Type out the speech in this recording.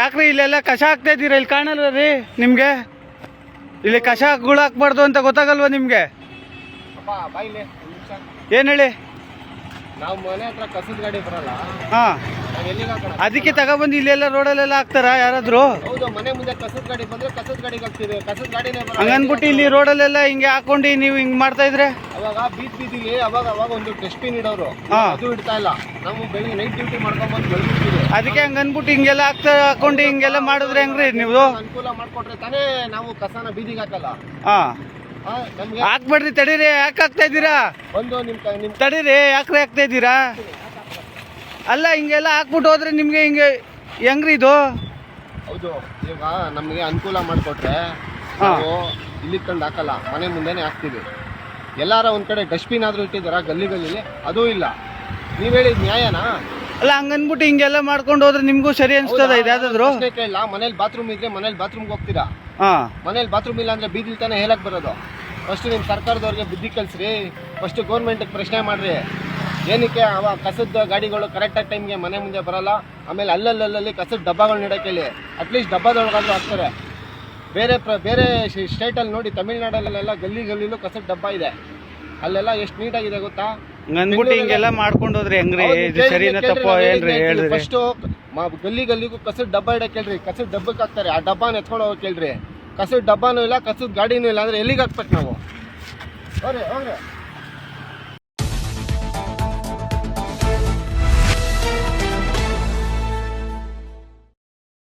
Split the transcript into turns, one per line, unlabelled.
ಯಾಕ್ರಿ ಇಲ್ಲೆಲ್ಲ ಕಷ ಹಾಕ್ತಾ ಇದ್ದೀರಾ? ಇಲ್ಲಿ ಕಾಣಲ್ವ ರೀ ನಿಮ್ಗೆ? ಇಲ್ಲಿ ಕಷ ಗುಳು ಹಾಕ್ಬಾರ್ದು ಅಂತ ಗೊತ್ತಾಗಲ್ವಾ ನಿಮ್ಗೆ? ಏನ್ ಹೇಳಿ?
ನಾವು ಮನೆ ಹತ್ರ ಕಸದ ಗಾಡಿ ಬರಲ್ಲ.
ಹಾ. ಅದಕ್ಕೆ ತಗೊಬಂದು ಇಲ್ಲೆಲ್ಲ ರೋಡಲ್ಲೆಲ್ಲ ಹಾಕ್ತಾರಾ ಯಾರಾದರೂ?
ಮನೆ ಮುಂದೆ ಕಸದ ಗಾಡಿ ಬಂದ್ರೆ ಕಸದ ಗಾಡಿಗೆ ಹಾಕ್ತೀವಿ. ಕಸದ ಗಾಡಿನೇ ಬರಲ್ಲ.
ಹಂಗನ್ಬಿಟ್ಟು ಇಲ್ಲಿ ರೋಡಲ್ಲೆಲ್ಲ ಹಿಂಗೆ ಹಾಕೊಂಡು ನೀವು ಹಿಂಗ್ ಮಾಡ್ತಾ ಇದ್ರೆ?
ಅವಾಗ ಬೀಚ್ ಬೀದಿಲಿ ಅವಾಗ ಅವಾಗ ಒಂದು ಡಸ್ಟ್ಬಿನ್ ಇಡೋರು.
ಹಾ.
ಅದು ಇಡ್ತಾ ಇಲ್ಲ. ನಾವು ಬೆಳಿಗ್ಗೆ ನೈಟ್ ಡ್ಯೂಟಿ ಮಾಡ್ಕೊಂಡ್ ಬಂದು ಅದಕ್ಕೆ
ಅದಕ್ಕೆ ಹಂಗನ್ಬಿಟ್ಟು ಹಿಂಗೆಲ್ಲ ಹಾಕ್ತಾ ಹಾಕೊಂಡು ಹಿಂಗೆಲ್ಲ ಮಾಡಿದ್ರೆ ಹೆಂಗ್ರಿ ನೀವು
ಅನುಕೂಲ ಮಾಡ್ಕೊಟ್ರೆ ತಾನೇ ನಾವು ಕಸನ ಬೀದಿಗೆ ಹಾಕಲ್ಲ.
ಹಾ.
ಆ, ನಮ್ಗೆ
ಹಾಕ್ಬೇಡ್ರಿ ತಡೀರಿ ಯಾಕೆ ಹಾಕ್ತಾ ಇದ್ದೀರಾ?
ಒಂದು ನಿಮ್ ಕ- ನಿಮ್
ತಡೀರಿ ಯಾಕ್ರಿ ಹಾಕ್ತಾ ಇದ್ದೀರಾ? ಅಲ್ಲ ಹಿಂಗೆಲ್ಲ ಹಾಕ್ಬಿಟ್ಟು ಹೋದ್ರೆ ನಿಮ್ಗೆ ಹಿಂಗೆ ಹೆಂಗ್ರಿ ಇದು?
ಹೌದು ಇವಾಗ ನಮಗೆ ಅನುಕೂಲ ಮಾಡಿಕೊಟ್ರೆ
ಹಾ.
ನಾವು ಇಲ್ಲಿ ಕಂಡು ಹಾಕಲ್ಲ ಮನೆ ಮುಂದೆನೆ ಹಾಕ್ತೀವಿ. ಎಲ್ಲಾರ ಒಂದ್ ಕಡೆ ಡಸ್ಟ್ಬಿನ್ ಆದ್ರೂ ಇಟ್ಟಿದ್ದಾರ ಗಲ್ಲಿ ಗಲ್ಲಿಲಿ ಅದೂ ಇಲ್ಲ. ನೀವ್ ಹೇಳಿದ ನ್ಯಾಯನಾ?
ಅಲ್ಲ ಹಂಗನ್ಬಿಟ್ಟು ಹಿಂಗೆಲ್ಲ ಮಾಡ್ಕೊಂಡು ಹೋದ್ರೆ ನಿಮ್ಗೂ ಸರಿ ಅನ್ಸ್ತದ ಇದಾದ್ರು
ಕೇಳಲ್ಲ. ಮನೇಲಿ ಬಾತ್ರೂಮ್ ಇದ್ರೆ ಮನೇಲಿ ಬಾತ್ರೂಮ್ಗೆ ಹೋಗ್ತೀರಾ? ಮನೇಲಿ ಬಾತ್ರೂಮ್ ಇಲ್ಲ ಅಂದ್ರೆ ಬೀದಿಲ್ ತಾನೇ ಹೇಳಕ್ ಬರೋದು? ಫಸ್ಟ್ ನಿಮ್ಮ ಸರ್ಕಾರದವ್ರಿಗೆ ಬುದ್ಧಿ ಕಲ್ಸ್ರಿ. ಫಸ್ಟ್ ಗೌರ್ಮೆಂಟ್ ಪ್ರಶ್ನೆ ಮಾಡ್ರಿ. ಏನಕ್ಕೆ ಅವ ಕಸದ ಗಾಡಿಗಳು ಕರೆಕ್ಟಾಗಿ ಟೈಮ್ಗೆ ಮನೆ ಮುಂದೆ ಬರಲ್ಲ? ಆಮೇಲೆ ಅಲ್ಲಲ್ಲಲ್ಲಿ ಕಸದ ಡಬ್ಬಗಳು ಇಡಕ್ಕೆ ಹೇಳಿ. ಅಟ್ಲೀಸ್ಟ್ ಡಬ್ಬದೊಳಗಾದ್ರೂ ಹಾಕ್ತಾರೆ. ಬೇರೆ ಪ್ರ ಬೇರೆ ಸ್ಟೇಟಲ್ಲಿ ನೋಡಿ ತಮಿಳ್ನಾಡಲ್ಲೆಲ್ಲ ಗಲ್ಲಿ ಗಲ್ಲಿಲೂ ಕಸದ ಡಬ್ಬ ಇದೆ. ಅಲ್ಲೆಲ್ಲ ಎಷ್ಟು ನೀಟಾಗಿದೆ ಗೊತ್ತಾ?
ಹಿಂಗೆಲ್ಲ ಮಾಡ್ಕೊಂಡು ಹೋದ್ರೆ ಹೆಂಗ್ರಿ? ಇದು ಸರಿನಾ ತಪ್ಪು ಏನ್ರಿ ಹೇಳ್ರಿ
ಫಸ್ಟ್ ಗಲ್ಲಿ ಗಲ್ಲಿಗೂ ಕಸದ ಡಬ್ಬ ಇಡಕ್ಕೆ ಹೇಳ್ರಿ ಕಸದ ಡಬ್ಬಕ್ಕೆ ಹಾಕ್ತಾರೆ. ಆ ಡಬ್ಬಾನ ಎತ್ಕೊಂಡು ಹೋಗಕ್ಕೆ ಕೇಳ್ರಿ. ಕಸದ ಡಬ್ಬನೂ ಇಲ್ಲ ಕಸದ ಗಾಡಿನೂ ಇಲ್ಲ. ಅಂದ್ರೆ ಎಲ್ಲಿಗೆ ಹಾಕ್ಬೇಕು ನಾವು? ಹೋಗ್ರಿ ಹೋಗ್ರಿ.